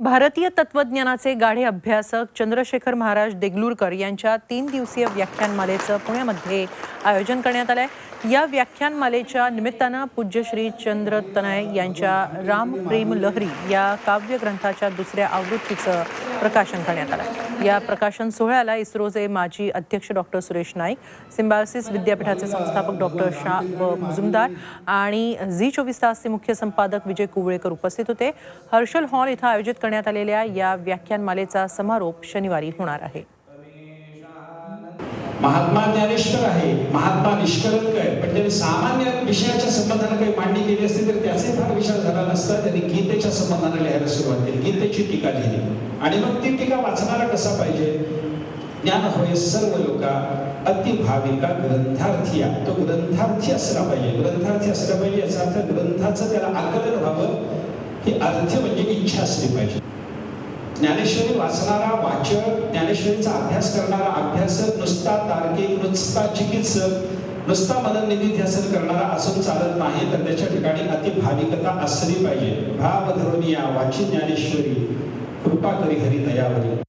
भारतीय तत्वज्ञानाचे गाढे अभ्यासक चंद्रशेखर महाराज देगलूरकर यांच्या तीन दिवसीय व्याख्यानमालेचं पुण्यामध्ये आयोजन करण्यात आलं आहे या व्याख्यानमालेच्या निमित्तानं पूज्य श्री चंद्र तनय यांच्या राम प्रेम लहरी या काव्यग्रंथाच्या दुसऱ्या आवृत्तीचं प्रकाशन करण्यात आलं आहे या प्रकाशन सोहळ्याला इस्रोचे माजी अध्यक्ष डॉक्टर सुरेश नाईक सिम्बायोसिस विद्यापीठाचे संस्थापक डॉक्टर शाह व मुजुमदार आणि झी चोवीस तासचे मुख्य संपादक विजय कुवळेकर उपस्थित होते. हर्षल हॉल इथं आयोजित करण्यात आलेल्या या व्याख्यानमालेचा समारोप शनिवारी होणार आहे. महात्मा ज्ञानेश्वर आहे. महात्मा निष्कलंक आहे. पण त्यांनी सामान्य विषयाच्या संबंधाने काही मांडणी केली असती तर त्याचे फार विचार झाला नसता त्यांनी गीतेच्या संबंधाने लिहायला सुरुवात केली. गीतेची टीका लिहिली. आणि मग ती टीका वाचणारा कसा पाहिजे? ज्ञान होय सर्व लोका अति भाविका ग्रंथार्थी तो ग्रंथार्थी असला पाहिजे. ग्रंथार्थी असला पाहिजे याचा अर्थ ग्रंथाचं त्याला आकलन व्हावं ही अर्थ म्हणजे इच्छा असली पाहिजे. ज्ञानेश्वरी वाचणारा वाचक ज्ञानेश्वरीचा अभ्यास करणारा अभ्यासक नुसता तार्किक नुसता चिकित्सक नुसता मननिधी ध्यासन करणारा असून चालत नाही तर त्याच्या ठिकाणी अतिभाविकता असली पाहिजे. भाव धरून या वाची ज्ञानेश्वरी कृपा करी हरी दयावरी.